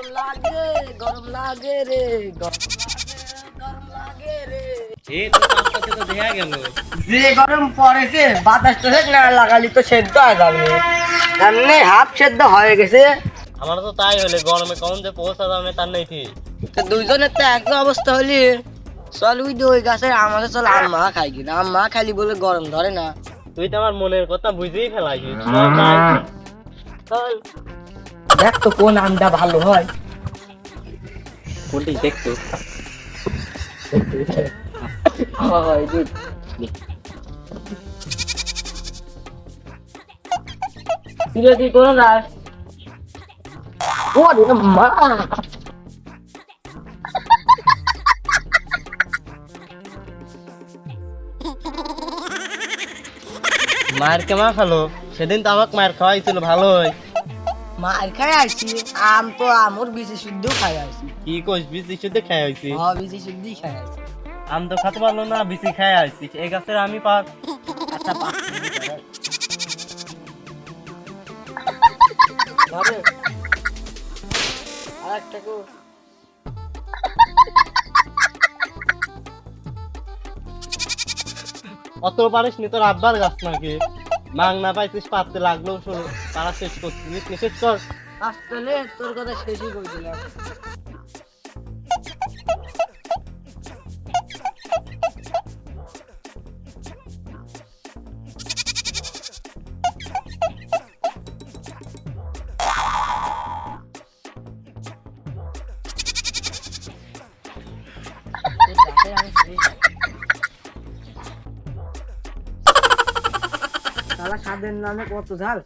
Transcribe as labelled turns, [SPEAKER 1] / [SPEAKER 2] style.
[SPEAKER 1] গরম লাগে গরম লাগে রে গরম লাগে গরম রে।
[SPEAKER 2] এ তো তার তো দেখা গেল।
[SPEAKER 1] যে গরম পড়েছে বাতাসটা ঠিক না লাগালি তো সেদ্ধ হয়ে যাবে এমনি হাফ সেদ্ধ হয়ে গেছে।
[SPEAKER 2] আমার তো তাই হলে গরমে কখন যে পৌঁছা যাবে তার নেই ঠিক।
[SPEAKER 1] তো দুইজনের তো একই অবস্থা হলি। চল ওই গাছের আমাকে চল আম মা খাই কিনা আম মা খালি বলে গরম ধরে না।
[SPEAKER 2] তুই তো আমার মনের কথা বুঝেই ফেলাইছিস। চল।
[SPEAKER 1] দেখ তো কোন আমটা ভালো হয়।
[SPEAKER 2] কোনটি দেখতো?
[SPEAKER 1] হয় দুধ। রাস মা।
[SPEAKER 2] মায়ের কেমা খালো? সেদিন তো আমাকে মায়ের খাওয়াইছিল ভালোই।
[SPEAKER 1] মার খাই আসছি আম তো আমর বেশি শুদ্ধ খাই আসছি
[SPEAKER 2] কি কইস বিচি শুদ্ধ খাই হয়েছি
[SPEAKER 1] হ বেশি শুদ্ধই খাই আসছি
[SPEAKER 2] আম তো খাতে পারল না বিচি খাই আসছিস এই গাছের আমি পাক।
[SPEAKER 1] আচ্ছা পা ধরে আর কো।
[SPEAKER 2] অত পারিস নি তোর আব্বার গাছ নাকি? মাং না পাইছিস পাততে লাগল শোনো তারা শেষ করছিস শেষ কর।
[SPEAKER 1] আসলে তোর কথা শেষই করে শালা স্বাদের নামে কত ঝাল?